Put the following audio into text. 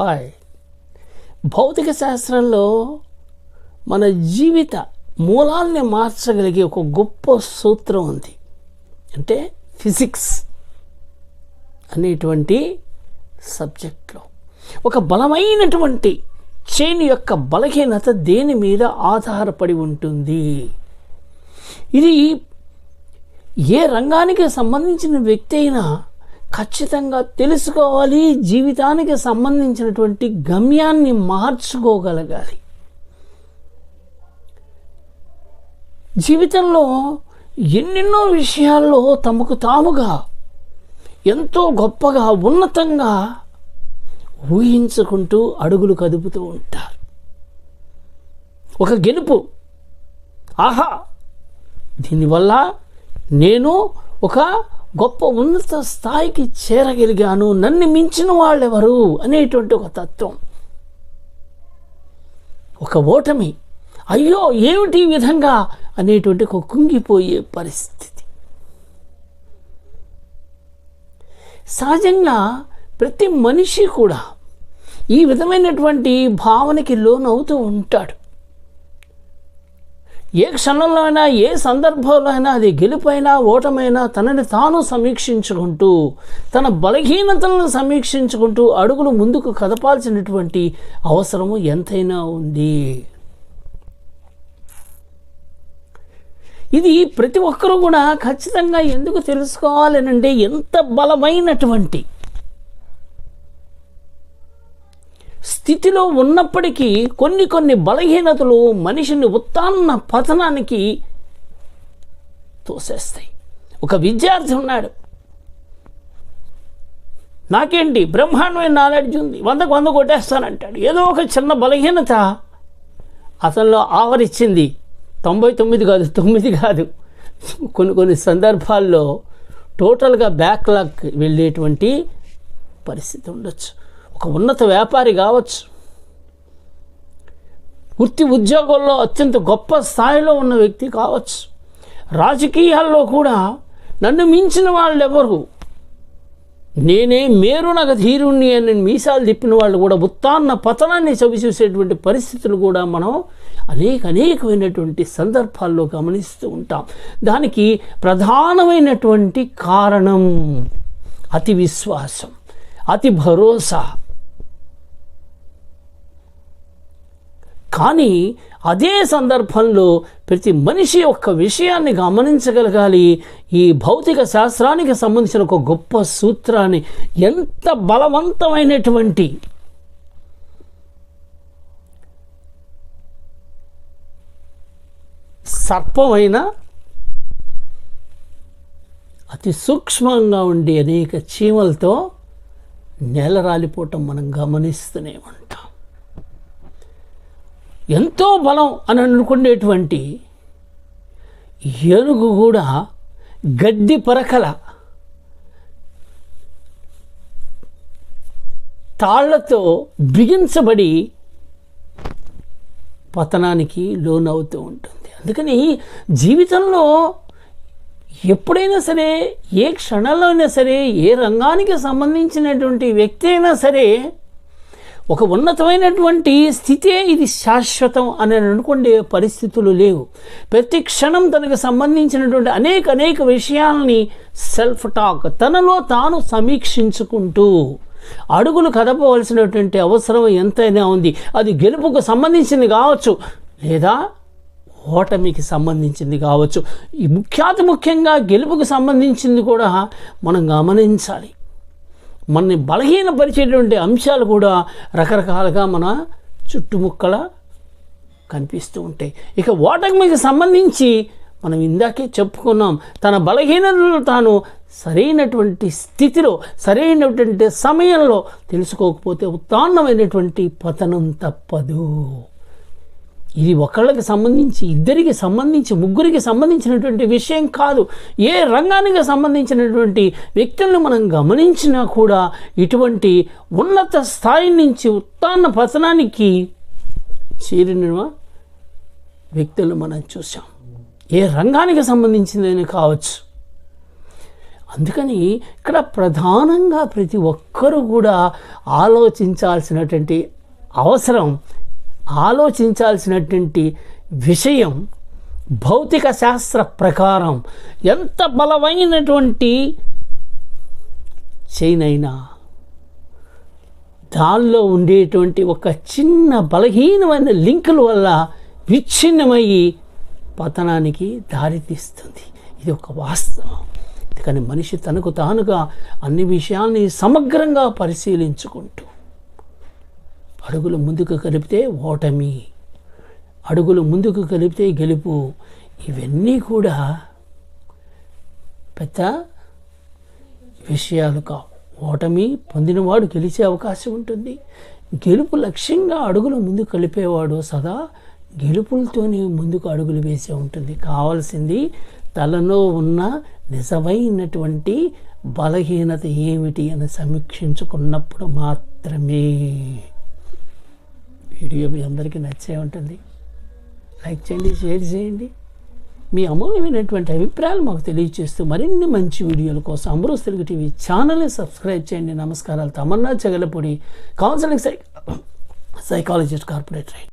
Hi. భౌతిక శాస్త్రంలో మన జీవిత మూలాల్ని మార్చగలిగే ఒక గొప్ప సూత్రం ఉంది. అంటే ఫిజిక్స్ అనేటువంటి సబ్జెక్ట్లో. ఒక బలమైనటువంటి చైన్ యొక్క బలహీనత దేని మీద ఆధారపడి ఉంటుంది? ఇది ఏ రంగానికి సంబంధించిన వ్యక్తి అయినా ఖచ్చితంగా తెలుసుకోవాలి జీవితానికి సంబంధించినటువంటి గమ్యాన్ని మార్చుకోగలగాలి. జీవితంలో ఎన్నెన్నో విషయాల్లో తమకు తాముగా ఎంతో గొప్పగా ఉన్నతంగా ఊహించుకుంటూ అడుగులు కదుపుతూ ఉంటారు. ఒక గెలుపు. ఆహా! దీనివల్ల నేను ఒక గొప్ప ఉన్నత స్థాయికి చేరగలిగాను నన్ను మించిన వాళ్ళెవరు అనేటువంటి ఒక తత్వం. ఒక ఓటమి అయ్యో ఏమిటి ఈ విధంగా అనేటువంటి ఒక కుంగిపోయే పరిస్థితి. సహజంగా ప్రతి మనిషి కూడా ఈ విధమైనటువంటి భావనకి లోనవుతూ ఉంటాడు. ఏ క్షణంలో అయినా ఏ సందర్భంలో అయినా అది గెలుపైనా ఓటమైనా తనని తాను సమీక్షించుకుంటూ తన బలహీనతలను సమీక్షించుకుంటూ అడుగులు ముందుకు కదపాల్సినటువంటి అవసరము ఎంతైనా ఉంది. ఇది ప్రతి ఒక్కరూ కూడా ఖచ్చితంగా ఎందుకు తెలుసుకోవాలనంటే ఎంత బలమైనటువంటి స్థితిలో ఉన్నప్పటికీ కొన్ని కొన్ని బలహీనతలు మనిషిని ఉత్తాన్న పతనానికి తోసేస్తాయి. ఒక విద్యార్థి ఉన్నాడు. నాకేంటి? బ్రహ్మాండమైన నాలెడ్జ్ ఉంది. వందకు వంద కొట్టేస్తానంటాడు. ఏదో ఒక చిన్న బలహీనత అతనిలో ఆవరించింది తొంభై తొమ్మిది కాదు తొమ్మిది కాదు. కొన్ని కొన్ని సందర్భాల్లో టోటల్గా బ్యాక్లాగ్ వెళ్ళేటువంటి పరిస్థితి ఉండొచ్చు. ఒక ఉన్నత వ్యాపారి కావచ్చు. వృత్తి ఉద్యోగంలో అత్యంత గొప్ప స్థాయిలో ఉన్న వ్యక్తి కావచ్చు. రాజకీయాల్లో కూడా నన్ను మించిన వాళ్ళు ఎవరు నేనే మేరునగ ధీరుణ్ణి అని మీసాలు తిప్పిన వాళ్ళు కూడా ఉత్తాన్న పతనాన్ని చవిచూసేటువంటి పరిస్థితులు కూడా మనం అనేక అనేకమైనటువంటి సందర్భాల్లో గమనిస్తూ ఉంటాం. దానికి ప్రధానమైనటువంటి కారణం అతి విశ్వాసం అతి భరోసా. కానీ అదే సందర్భంలో ప్రతి మనిషి యొక్క విషయాన్ని గమనించగలగాలి. ఈ భౌతిక శాస్త్రానికి సంబంధించిన ఒక గొప్ప సూత్రాన్ని ఎంత బలవంతమైనటువంటి సర్పమైన అతి సూక్ష్మంగా ఉండే అనేక చీమలతో నేల రాలిపోవటం మనం గమనిస్తూనే ఉంటాం. ఎంతో బలం అని అనుకునేటువంటి ఏనుగు కూడా గడ్డి పరకల. తాళ్ళతో బిగించబడి పతనానికి లోనవుతూ ఉంటుంది. అందుకని జీవితంలో ఎప్పుడైనా సరే ఏ క్షణంలో అయినా సరే ఏ రంగానికి సంబంధించినటువంటి వ్యక్తి అయినా సరే ఒక ఉన్నతమైనటువంటి స్థితే ఇది శాశ్వతం అని అనుకునే పరిస్థితులు లేవు. ప్రతి క్షణం తనకు సంబంధించినటువంటి అనేక అనేక విషయాల్ని సెల్ఫ్ టాక్ తనలో తాను సమీక్షించుకుంటూ అడుగులు కదపవలసినటువంటి అవసరం ఎంతైనా ఉంది. అది గెలుపుకు సంబంధించింది కావచ్చు లేదా ఓటమికి సంబంధించింది కావచ్చు. ఈ ముఖ్యాతి ముఖ్యంగా గెలుపుకు సంబంధించింది కూడా మనం గమనించాలి. మనని బలహీనపరిచేటువంటి అంశాలు కూడా రకరకాలుగా మన చుట్టుముక్కల కనిపిస్తూ ఉంటాయి. ఇక ఓటమికి సంబంధించి మనం ఇందాకే చెప్పుకున్నాం తన బలహీనతలు తాను సరైనటువంటి స్థితిలో సరైనటువంటి సమయంలో తెలుసుకోకపోతే ఉత్తాన్నమైనటువంటి పతనం తప్పదు. ఇది ఒకళ్ళకి సంబంధించి ఇద్దరికి సంబంధించి ముగ్గురికి సంబంధించినటువంటి విషయం కాదు. ఏ రంగానికి సంబంధించినటువంటి వ్యక్తులను మనం గమనించినా కూడా ఇటువంటి ఉన్నత స్థాయి నుంచి ఉత్తాన్న పతనానికి చేరిన వ్యక్తులు మనం చూసాం ఏ రంగానికి సంబంధించిందని కావచ్చు. అందుకని ఇక్కడ ప్రధానంగా ప్రతి ఒక్కరూ కూడా ఆలోచించాల్సినటువంటి అవసరం ఆలోచించాల్సినటువంటి విషయం భౌతిక శాస్త్ర ప్రకారం ఎంత బలమైనటువంటి చైన్ అయినా దానిలో ఉండేటువంటి ఒక చిన్న బలహీనమైన లింకుల వల్ల విచ్ఛిన్నమయ్యి పతనానికి దారితీస్తుంది. ఇది ఒక వాస్తవం. కానీ మనిషి తనకు తానుగా అన్ని విషయాల్ని సమగ్రంగా పరిశీలించుకుంటూ అడుగులు ముందుకు కలిపితే ఓటమి అడుగులు ముందుకు కలిపితే గెలుపు. ఇవన్నీ కూడా పెద్ద విషయాలు కావు. ఓటమి పొందినవాడు గెలిచే అవకాశం ఉంటుంది. గెలుపు లక్ష్యంగా అడుగులు ముందు కలిపేవాడు సదా గెలుపులతోనే ముందుకు అడుగులు వేసే ఉంటుంది. కావాల్సింది తలలో ఉన్న నిజమైనటువంటి బలహీనత ఏమిటి అని సమీక్షించుకున్నప్పుడు మాత్రమే. వీడియో మీ అందరికీ నచ్చే ఉంటుంది. లైక్ చేయండి షేర్ చేయండి. మీ అమూల్యమైనటువంటి అభిప్రాయాలు మాకు తెలియజేస్తూ మరిన్ని మంచి వీడియోల కోసం అమృత్ తెలుగు టీవీ ఛానల్ని సబ్స్క్రైబ్ చేయండి. నమస్కారాలు. తమన్నా చెగలపూడి కౌన్సిలింగ్ సై సైకాలజిస్ట్ కార్పొరేట్ రైట్